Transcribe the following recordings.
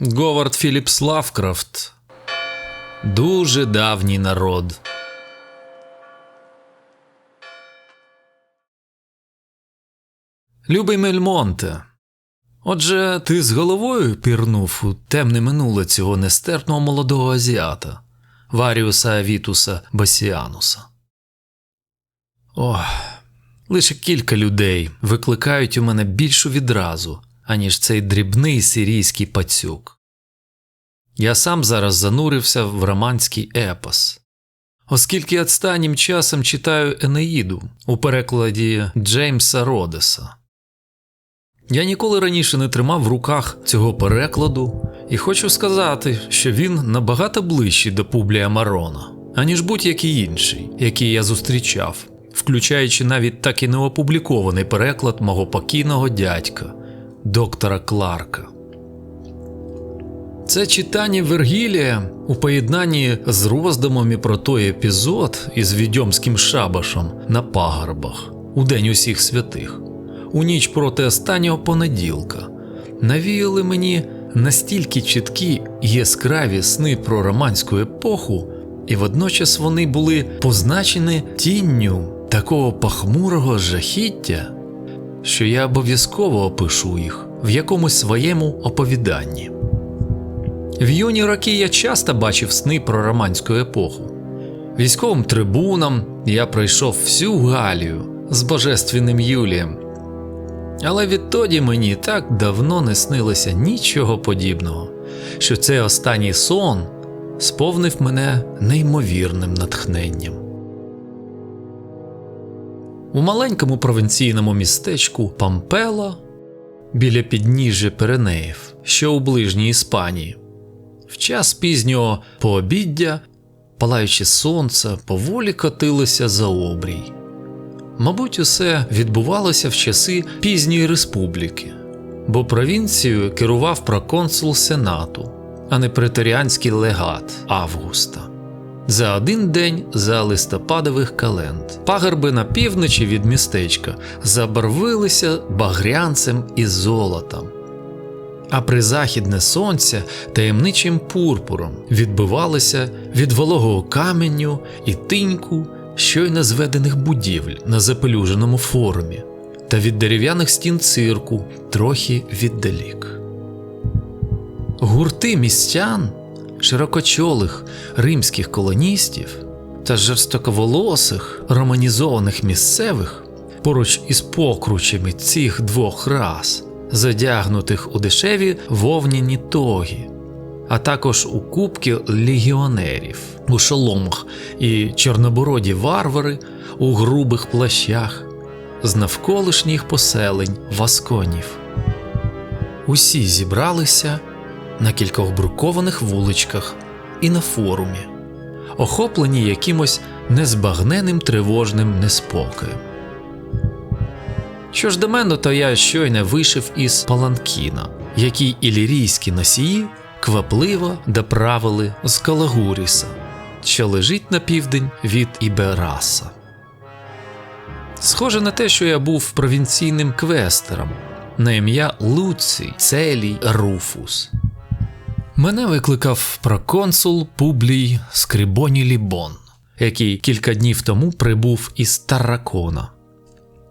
Говард Філіпс Лавкрафт. Дуже давній народ. Любий Мельмонте. Отже, ти з головою пірнув у темне минуле цього нестерпного молодого азіата Варіуса Авітуса Басіануса. Ох, лише кілька людей викликають у мене більшу відразу, аніж цей дрібний сирійський пацюк. Я сам зараз занурився в романський епос. Оскільки останнім часом читаю Енеїду у перекладі Джеймса Родеса. Я ніколи раніше не тримав в руках цього перекладу, і хочу сказати, що він набагато ближчий до Публія Марона, аніж будь-який інший, який я зустрічав, включаючи навіть так і не опублікований переклад мого покійного дядька, доктора Кларка. Це читання Вергілія у поєднанні з роздумами про той епізод із відьомським шабашем на пагорбах у День усіх святих, у ніч проти останнього понеділка, навіяли мені настільки чіткі і яскраві сни про романську епоху, і водночас вони були позначені тінню такого похмурого жахіття, що я обов'язково опишу їх в якомусь своєму оповіданні. В юні роки я часто бачив сни про романську епоху. Військовим трибунам я пройшов всю Галію з божественним Юлієм. Але відтоді мені так давно не снилося нічого подібного, що цей останній сон сповнив мене неймовірним натхненням. У маленькому провінційному містечку Пампела біля підніжжя Пиренеїв, що у ближній Іспанії. В час пізнього пообіддя, палаючи сонце, поволі котилося за обрій. Мабуть, усе відбувалося в часи пізньої республіки, бо провінцією керував проконсул Сенату, а не преторіанський легат Августа. За один день за листопадових календ пагорби на півночі від містечка забарвилися багрянцем і золотом а призахідне сонце таємничим пурпуром відбивалося від вологого каменю і тиньку щойно зведених будівель на запелюженому форумі та від дерев'яних стін цирку трохи віддалік. Гурти містян, широкочолих римських колоністів та жорстоковолосих романізованих місцевих поруч із покручами цих двох рас задягнутих у дешеві вовняні тоги, а також у кубки легіонерів у шоломах і чорнобороді варвари у грубих плащах з навколишніх поселень васконів. Усі зібралися на кількох брукованих вуличках і на форумі, охоплені якимось незбагненним тривожним неспокоєм. Що ж до мене, то я щойно вийшов із Паланкіна, який ілірійські носії квапливо доправили з Калагуріса, що лежить на південь від Ібераса. Схоже на те, що я був провінційним квестером на ім'я Луцій Целій Руфус. Мене викликав проконсул Публій Скрибоні Лібон, який кілька днів тому прибув із Тарракона.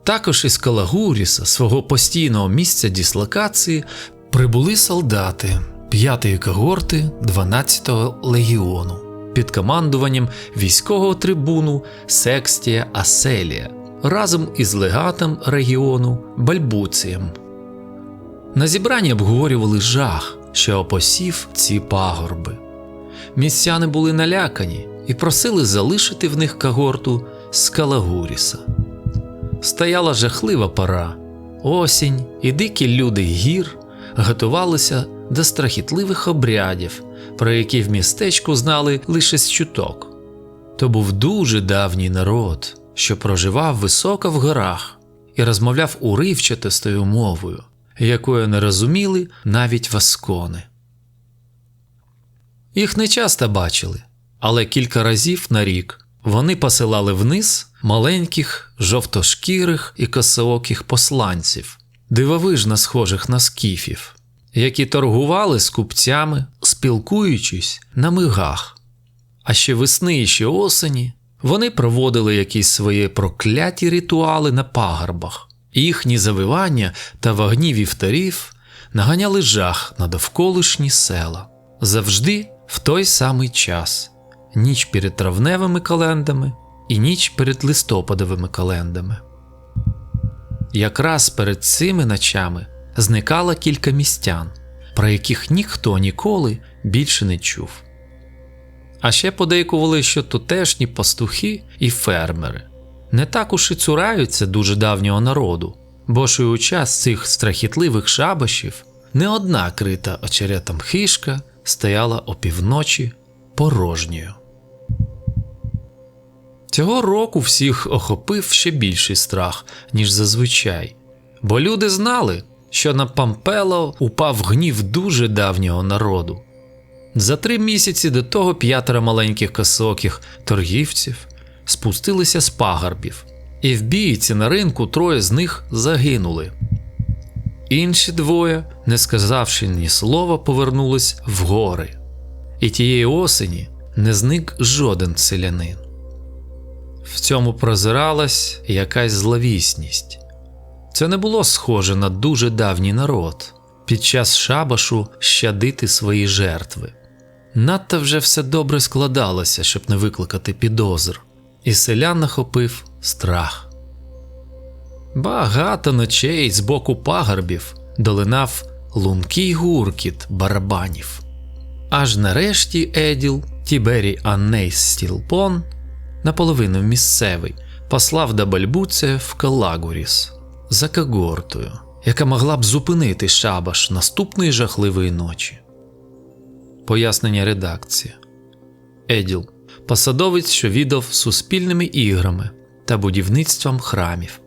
Також із Калагуріса, свого постійного місця дислокації, прибули солдати 5-ї когорти 12-го легіону під командуванням військового трибуну Секстія Аселія разом із легатом регіону Бальбуцієм. На зібранні обговорювали жах, що опосів ці пагорби. Містяни були налякані і просили залишити в них когорту з Калагуріса. Стояла жахлива пора. Осінь і дикі люди гір готувалися до страхітливих обрядів, про які в містечку знали лише з чуток. То був дуже давній народ, що проживав високо в горах і розмовляв уривчатостою мовою, якою не розуміли навіть васкони. Їх не часто бачили, але кілька разів на рік вони посилали вниз маленьких, жовтошкірих і косооких посланців, дивовижно схожих на скіфів, які торгували з купцями, спілкуючись на мигах. А ще весни і ще осені вони проводили якісь свої прокляті ритуали на пагорбах. Їхні завивання та вогні вівтарів наганяли жах на довколишні села завжди в той самий час ніч перед травневими календами і ніч перед листопадовими календами. Якраз перед цими ночами зникало кілька містян, про яких ніхто ніколи більше не чув. А ще подейкували, що тутешні пастухи і фермери не так уж і цураються дуже давнього народу, бо ж і у час цих страхітливих шабашів не одна крита очеретом хишка стояла опівночі порожньою. Цього року всіх охопив ще більший страх, ніж зазвичай, бо люди знали, що на Пампело упав гнів дуже давнього народу. За три місяці до того п'ятеро маленьких косоких торгівців спустилися з пагорбів, і в бійці на ринку троє з них загинули. Інші двоє, не сказавши ні слова, повернулись в гори, і тієї осені не зник жоден селянин. В цьому прозиралась якась зловісність. Це не було схоже на дуже давній народ під час шабашу щадити свої жертви. Надто вже все добре складалося, щоб не викликати підозр, і селян нахопив страх. Багато ночей з боку пагорбів долинав лункий гуркіт барабанів. Аж нарешті Еділ Тібері Аннейс Стілпон, наполовину місцевий, послав до Бальбуце в Калагуріс за когортою, яка могла б зупинити шабаш наступної жахливої ночі. Пояснення редакції Еділ посадовець, що віддав суспільними іграми та будівництвом храмів.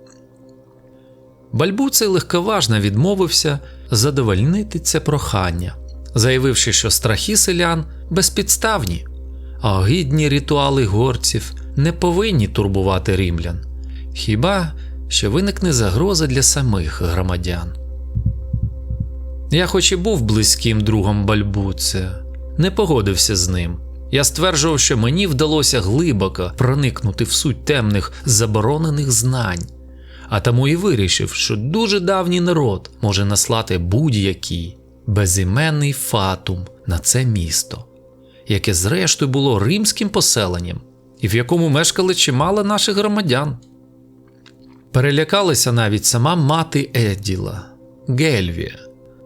Бальбуцей легковажно відмовився задовольнити це прохання, заявивши, що страхи селян безпідставні, а огідні ритуали горців не повинні турбувати римлян, хіба що виникне загроза для самих громадян. Я, хоч і був близьким другом Бальбуце, не погодився з ним. Я стверджував, що мені вдалося глибоко проникнути в суть темних заборонених знань, а тому і вирішив, що дуже давній народ може наслати будь-який безіменний фатум на це місто, яке зрештою було римським поселенням і в якому мешкали чимало наших громадян. Перелякалася навіть сама мати Едділа, Гельвія,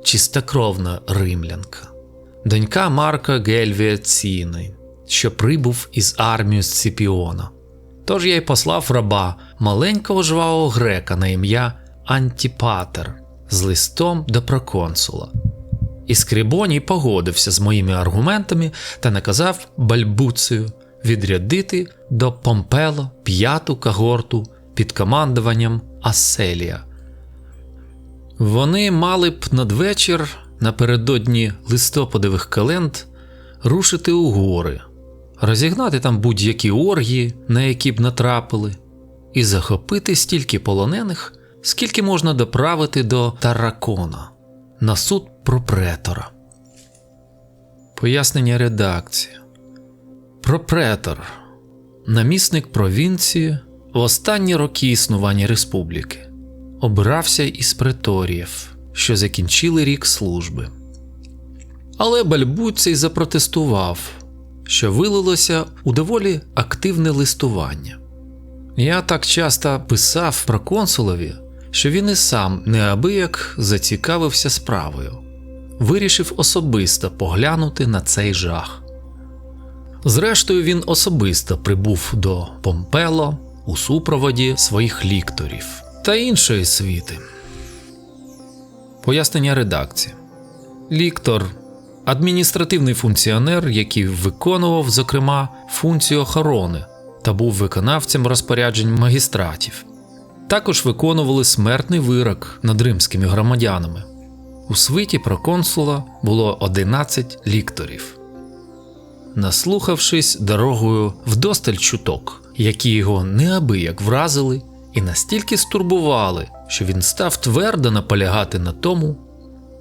чистокровна римлянка, донька Марка Гельвія Ціни, що прибув із армією Сципіона. Тож я й послав раба маленького жвавого грека на ім'я Антіпатер з листом до проконсула. І Скрибоній погодився з моїми аргументами та наказав Бальбуцею відрядити до Помпело п'яту когорту під командуванням Аселія. Вони мали б надвечір напередодні листопадових календ рушити у гори, розігнати там будь-які оргії, на які б натрапили, і захопити стільки полонених, скільки можна доправити до Таракона на суд пропретора. Пояснення редакції. Пропретор намісник провінції в останні роки існування республіки обирався із преторіїв, що закінчили рік служби. Але Бальбуцій запротестував, що вилилося у доволі активне листування. Я так часто писав про консулові, що він і сам неабияк зацікавився справою, вирішив особисто поглянути на цей жах. Зрештою, він особисто прибув до Помпело у супроводі своїх лікторів та іншої світи. Пояснення редакції. Ліктор адміністративний функціонер, який виконував, зокрема, функцію охорони та був виконавцем розпоряджень магістратів. Також виконували смертний вирок над римськими громадянами. У свиті проконсула було 11 лікторів. Наслухавшись дорогою вдосталь чуток, які його неабияк вразили і настільки стурбували, що він став твердо наполягати на тому,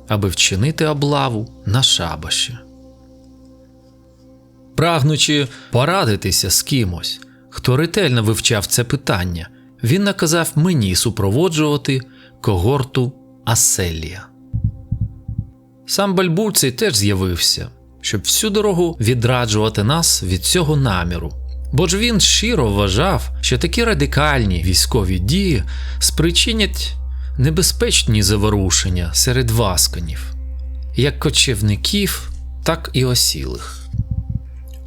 аби вчинити облаву на шабаші. Прагнучи порадитися з кимось, хто ретельно вивчав це питання, він наказав мені супроводжувати когорту Аселія. Сам Бальбурцей теж з'явився, щоб всю дорогу відраджувати нас від цього наміру. Бо ж він щиро вважав, що такі радикальні військові дії спричинять небезпечні заворушення серед васканів, як кочівників, так і осілих.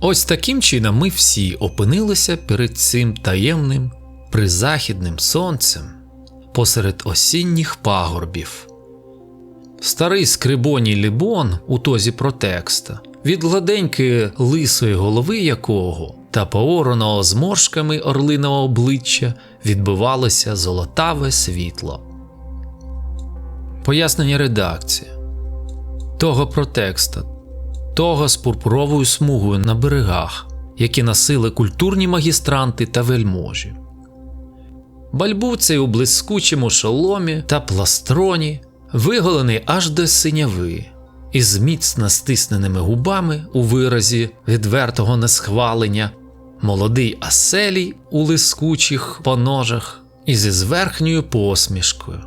Ось таким чином ми всі опинилися перед цим таємним призахідним сонцем посеред осінніх пагорбів. Старий скрибоній Лібон у тозі протекста, від гладенької лисої голови якого та поораного зморшками орлиного обличчя відбивалося золотаве світло. Пояснення редакції того протекста, того з пурпуровою смугою на берегах, які носили культурні магістранти та вельможі. Бальбуцей у блискучому шоломі та пластроні, виголений аж до синяви, із міцно стисненими губами у виразі відвертого несхвалення, молодий Аселій у лискучих поножах і зі зверхньою посмішкою.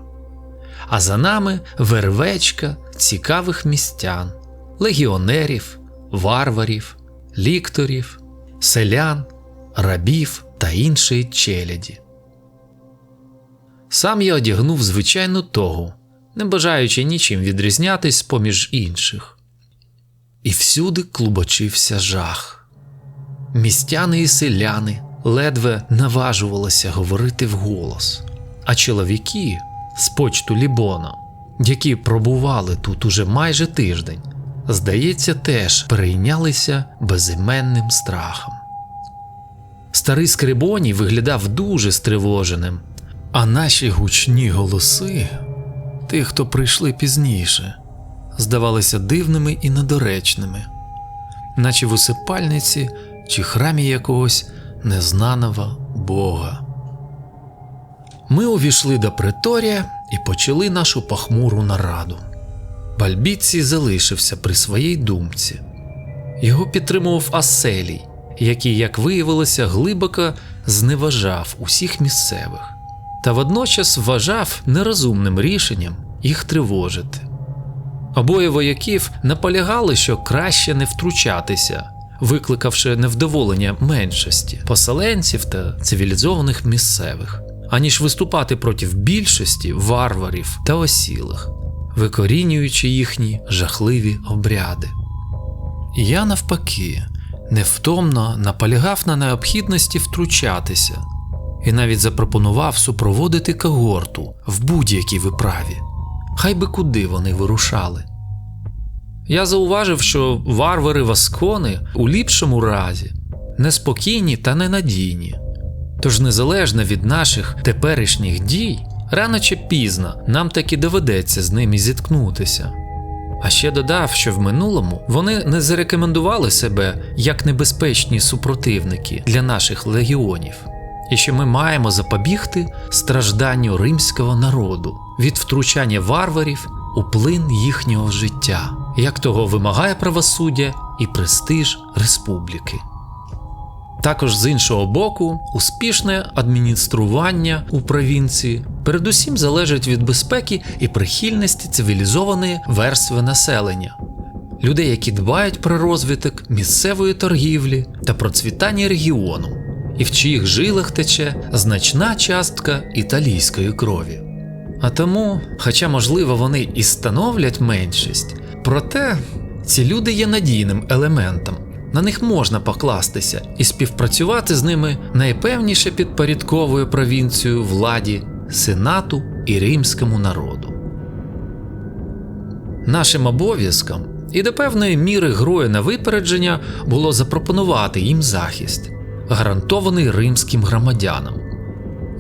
А за нами вервечка цікавих містян, легіонерів, варварів, лікторів, селян, рабів та іншої челяді. Сам я одягнув звичайну тогу, не бажаючи нічим відрізнятись поміж інших. І всюди клубочився жах. Містяни і селяни ледве наважувалися говорити вголос, а чоловіки з почту Лібона, які пробували тут уже майже тиждень, здається, теж перейнялися безіменним страхом. Старий Скрибоній виглядав дуже стривоженим, а наші гучні голоси, тих, хто прийшли пізніше, здавалися дивними і недоречними, наче в усипальниці чи храмі якогось незнаного Бога. Ми увійшли до приторія і почали нашу похмуру нараду. Бальбіці залишився при своїй думці. Його підтримував Аселій, який, як виявилося, глибоко зневажав усіх місцевих, та водночас вважав нерозумним рішенням їх тривожити. Обоє вояків наполягали, що краще не втручатися, викликавши невдоволення меншості поселенців та цивілізованих місцевих, аніж виступати проти більшості варварів та осілих, викорінюючи їхні жахливі обряди. Я навпаки невтомно наполягав на необхідності втручатися і навіть запропонував супроводити когорту в будь-якій виправі, хай би куди вони вирушали. Я зауважив, що варвари Васкони у ліпшому разі неспокійні та ненадійні, тож незалежно від наших теперішніх дій, рано чи пізно нам таки доведеться з ними зіткнутися. А ще додав, що в минулому вони не зарекомендували себе як небезпечні супротивники для наших легіонів, і що ми маємо запобігти стражданню римського народу від втручання варварів у плин їхнього життя, як того вимагає правосуддя і престиж республіки. Також з іншого боку, успішне адміністрування у провінції передусім залежить від безпеки і прихильності цивілізованої верстви населення, людей, які дбають про розвиток місцевої торгівлі та процвітання регіону, і в чиїх жилах тече значна частка італійської крові. А тому, хоча, можливо, вони і становлять меншість, проте ці люди є надійним елементом. На них можна покластися і співпрацювати з ними найпевніше підпорядковою провінцією владі, сенату і римському народу. Нашим обов'язком і до певної міри грою на випередження було запропонувати їм захист, гарантований римським громадянам.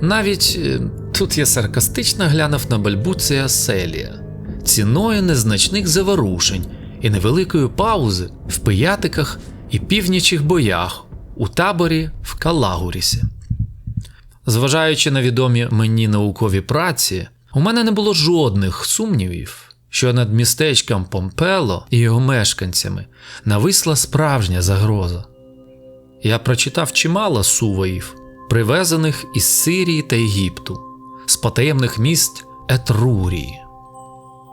Навіть е, тут я саркастично глянув на Бальбуція Селія ціною незначних заворушень і невеликої паузи в пиятиках і північих боях у таборі в Калагурісі. Зважаючи на відомі мені наукові праці, у мене не було жодних сумнівів, що над містечком Помпело і його мешканцями нависла справжня загроза. Я прочитав чимало сувоїв, привезених із Сирії та Єгипту, з потаємних міст Етрурії.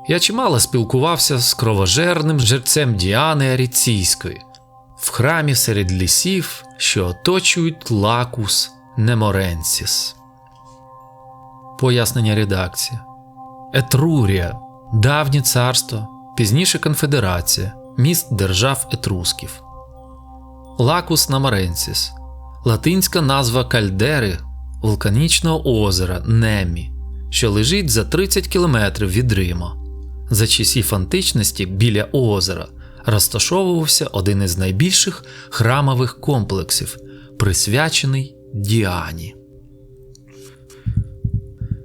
Я чимало спілкувався з кровожерним жерцем Діани Аріційської в храмі серед лісів, що оточують лакус Неморенсіс. Пояснення редакції. Етрурія давнє царство, пізніше конфедерація, міст держав етрусків. Лакус Намаренсіс латинська назва кальдери вулканічного озера Немі, що лежить за 30 кілометрів від Рима. За часів античності біля озера розташовувався один із найбільших храмових комплексів, присвячений Діані.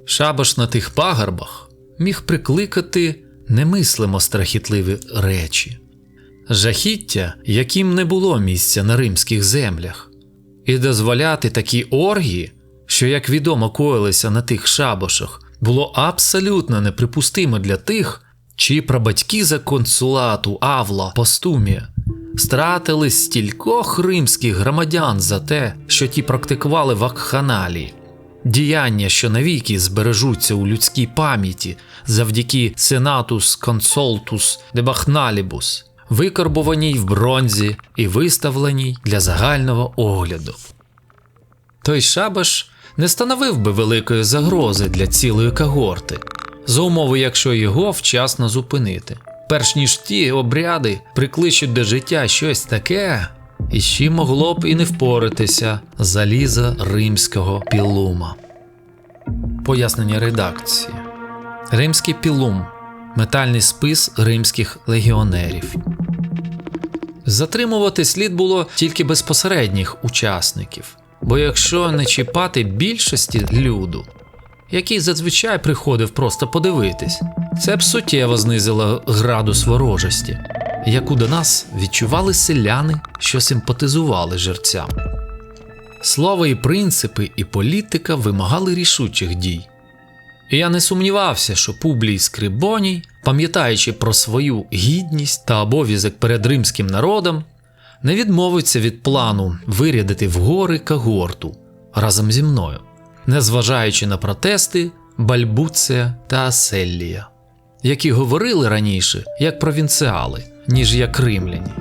Шабаш на тих пагорбах міг прикликати немислимо страхітливі речі, жахіття, яким не було місця на римських землях, і дозволяти такі оргії, що, як відомо, коїлися на тих шабашах, було абсолютно неприпустимо для тих, чиї прабатьки за консулату Авла Постумія стратили стількох римських громадян за те, що ті практикували вакханалії. Діяння, що навіки збережуться у людській пам'яті завдяки Сенатус Консолтус Дебахналібус, викарбованій в бронзі і виставленій для загального огляду. Той шабаш не становив би великої загрози для цілої когорти, за умови, якщо його вчасно зупинити, перш ніж ті обряди прикличуть до життя щось таке, із чим могло б і не впоратися заліза римського пілума. Пояснення редакції. Римський пілум метальний спис римських легіонерів. Затримувати слід було тільки безпосередніх учасників, бо якщо не чіпати більшості люду, який зазвичай приходив просто подивитись, це б суттєво знизило градус ворожості, яку до нас відчували селяни, що симпатизували жерцям. Слово і принципи, і політика вимагали рішучих дій. І я не сумнівався, що Публій Скрибоній, пам'ятаючи про свою гідність та обов'язок перед римським народом, не відмовиться від плану вирядити в гори когорту разом зі мною, незважаючи на протести Бальбуція та Аселлія, які говорили раніше як провінціали, ніж як римляні,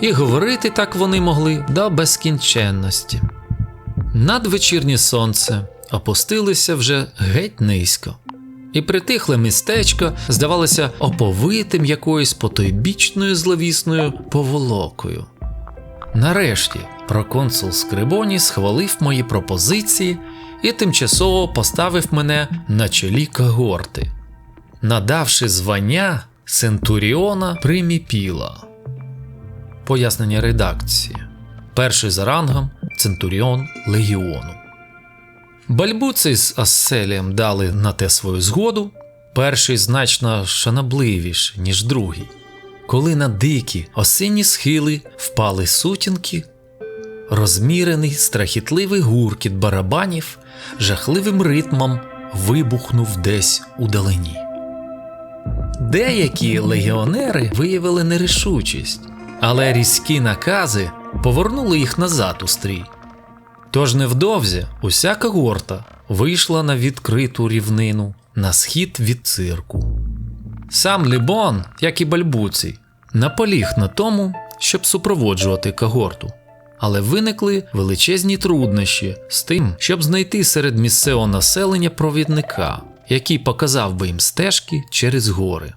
і говорити так вони могли до безкінченності. Надвечірнє сонце опустилося вже геть низько, і притихле містечко здавалося оповитим якоюсь потойбічною зловісною поволокою. Нарешті проконсул Скрибоні схвалив мої пропозиції і тимчасово поставив мене на чолі когорти, надавши звання Центуріона Приміпіла. Пояснення редакції. Перший за рангом Центуріон Легіону. Бальбуци з Асселієм дали на те свою згоду, перший значно шанобливіший, ніж другий. Коли на дикі осінні схили впали сутінки, розмірений страхітливий гуркіт барабанів жахливим ритмом вибухнув десь у далині. Деякі легіонери виявили нерішучість, але різкі накази повернули їх назад у стрій. Тож невдовзі уся когорта вийшла на відкриту рівнину на схід від цирку. Сам Лібон, як і Бальбуцій, наполіг на тому, щоб супроводжувати когорту, але виникли величезні труднощі з тим, щоб знайти серед місцевого населення провідника, який показав би їм стежки через гори.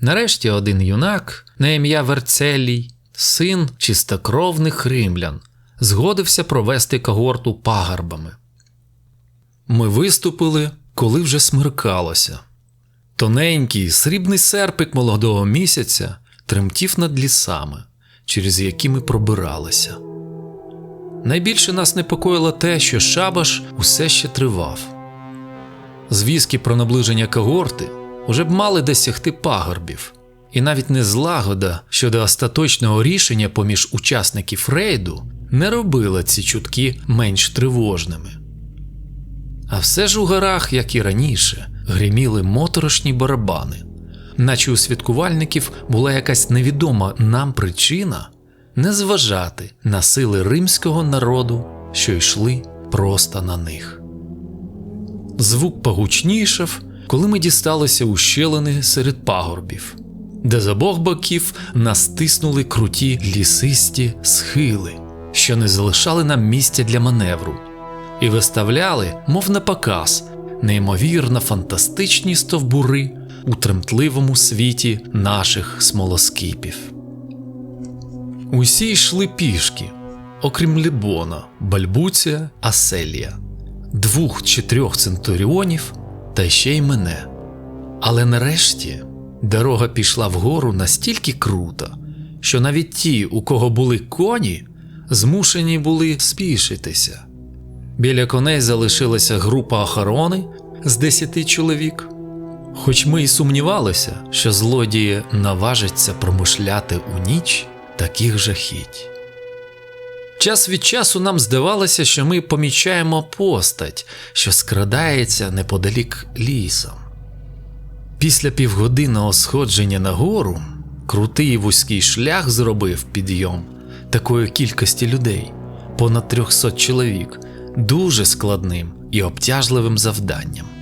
Нарешті один юнак на ім'я Верцелій, син чистокровних римлян, згодився провести когорту пагорбами. Ми виступили, коли вже смеркалося. Тоненький срібний серпик молодого місяця тремтів над лісами, через які ми пробиралися. Найбільше нас непокоїло те, що шабаш усе ще тривав. Звістки про наближення когорти уже б мали досягти пагорбів, і навіть незлагода щодо остаточного рішення поміж учасників рейду не робила ці чутки менш тривожними. А все ж у горах, як і раніше, гриміли моторошні барабани, наче у святкувальників була якась невідома нам причина не зважати на сили римського народу, що йшли просто на них. Звук погучнішав, коли ми дісталися ущелини серед пагорбів, де з обох боків нас стиснули круті лісисті схили, що не залишали нам місця для маневру, і виставляли, мов на показ, неймовірно фантастичні стовбури у тремтливому світі наших смолоскипів. Усі йшли пішки, окрім Лібона, Бальбуція, Аселія, двох чи трьох центуріонів та ще й мене. Але нарешті дорога пішла вгору настільки круто, що навіть ті, у кого були коні, змушені були спішитися. Біля коней залишилася група охорони з десяти чоловік. Хоч ми й сумнівалися, що злодії наважаться промишляти у ніч таких жахіть. Час від часу нам здавалося, що ми помічаємо постать, що скрадається неподалік лісом. Після півгодинного сходження на гору крутий вузький шлях зробив підйом такої кількості людей, понад 300 чоловік, дуже складним і обтяжливим завданням.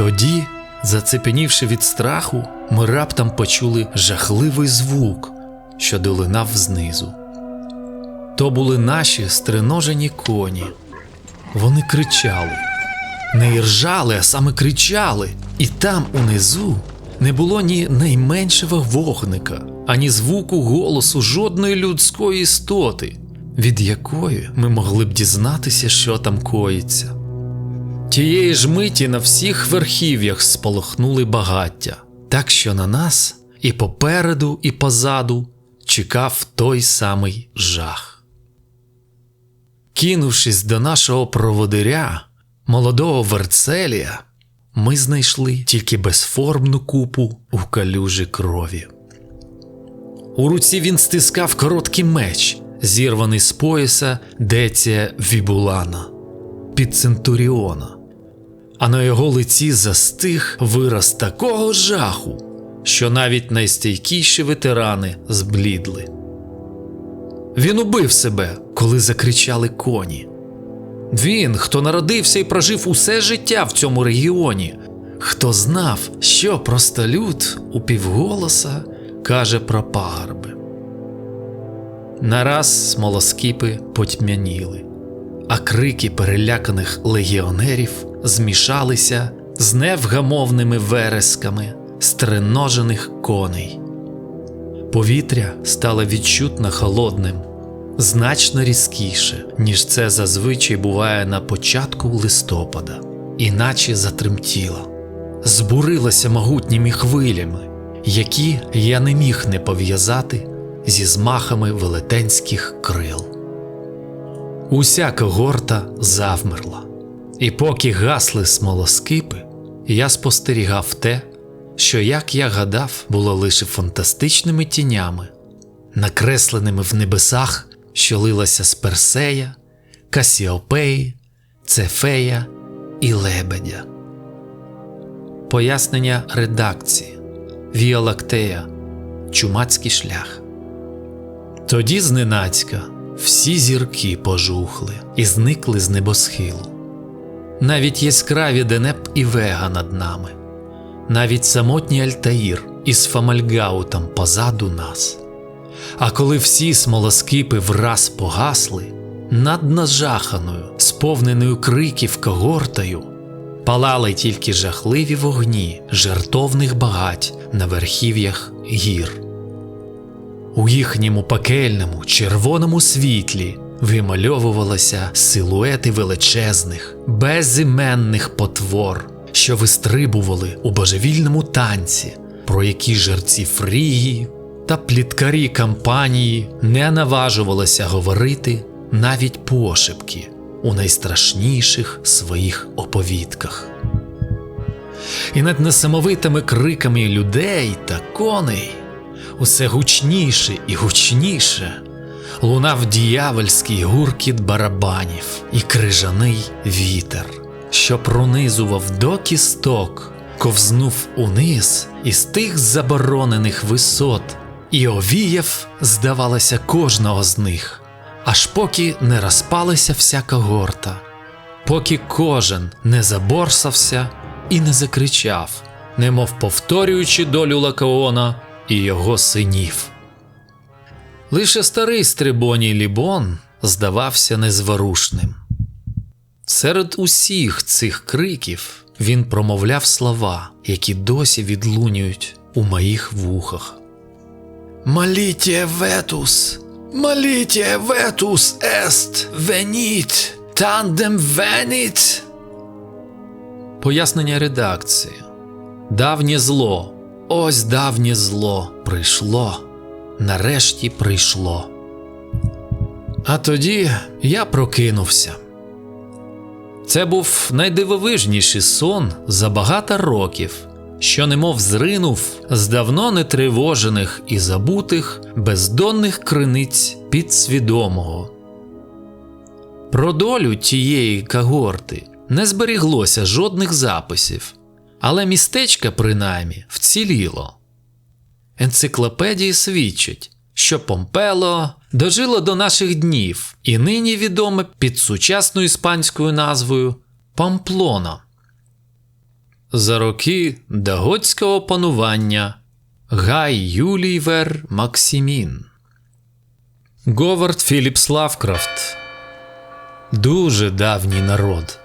Тоді, зацепенівши від страху, ми раптом почули жахливий звук, що долинав знизу. То були наші стриножені коні. Вони кричали, не іржали, а саме кричали, і там унизу не було ні найменшого вогника, ані звуку голосу жодної людської істоти, від якої ми могли б дізнатися, що там коїться. Тієї ж миті на всіх верхів'ях сполохнули багаття, так що на нас і попереду, і позаду чекав той самий жах. Кинувшись до нашого проводиря, молодого Верцелія, ми знайшли тільки безформну купу у калюжі крові. У руці він стискав короткий меч, зірваний з пояса Деція Вібулана під Центуріона, а на його лиці застиг вираз такого жаху, що навіть найстійкіші ветерани зблідли. Він убив себе, коли закричали коні. Він, хто народився і прожив усе життя в цьому регіоні, хто знав, що простолюд упівголоса каже про пагорби. Нараз смолоскипи потьмяніли, а крики переляканих легіонерів змішалися з невгамовними вересками стриножених коней. Повітря стало відчутно холодним, значно різкіше, ніж це зазвичай буває на початку листопада, іначе затремтіло, збурилося могутніми хвилями, які я не міг не пов'язати зі змахами велетенських крил. Уся когорта завмерла, і поки гасли смолоскипи, я спостерігав те, що, як я гадав, було лише фантастичними тінями, накресленими в небесах, що лилася з Персея, Касіопеї, Цефея і Лебедя. Пояснення редакції Віолактея Чумацький шлях. Тоді зненацька всі зірки пожухли і зникли з небосхилу. Навіть яскраві Денеп і Вега над нами навіть самотній Альтаїр із Фамальгаутом позаду нас. А коли всі смолоскипи враз погасли, над нажаханою, сповненою криків когортою, палали тільки жахливі вогні жертовних багать на верхів'ях гір. У їхньому пекельному червоному світлі вимальовувалися силуети величезних, безіменних потвор що вистрибували у божевільному танці, про які жерці Фрігії та пліткарі кампанії не наважувалися говорити навіть пошепки у найстрашніших своїх оповідках. І над несамовитими криками людей та коней усе гучніше і гучніше лунав діявольський гуркіт барабанів і крижаний вітер що пронизував до кісток ковзнув униз із тих заборонених висот і овіяв, здавалося, кожного з них, аж поки не розпалася вся когорта, поки кожен не заборсався і не закричав, немов повторюючи долю Лакаона і його синів. Лише старий стрибоній Лібон здавався незворушним. Серед усіх цих криків він промовляв слова, які досі відлунюють у моїх вухах. Маліте ветус, маліте ветус ест, веніт, тандем веніт. Пояснення редакції. Давнє зло, ось давнє зло прийшло, нарешті прийшло. А тоді я прокинувся. Це був найдивовижніший сон за багато років, що немов зринув з давно нетривожених і забутих бездонних криниць підсвідомого. Про долю тієї когорти не зберіглося жодних записів, але містечко принаймні вціліло. Енциклопедії свідчать, що Помпело дожило до наших днів і нині відоме під сучасною іспанською назвою Памплона. За роки даготського панування Гай Юлійвер Максимін. Говард Філіпс Лавкрафт. Дуже давній народ.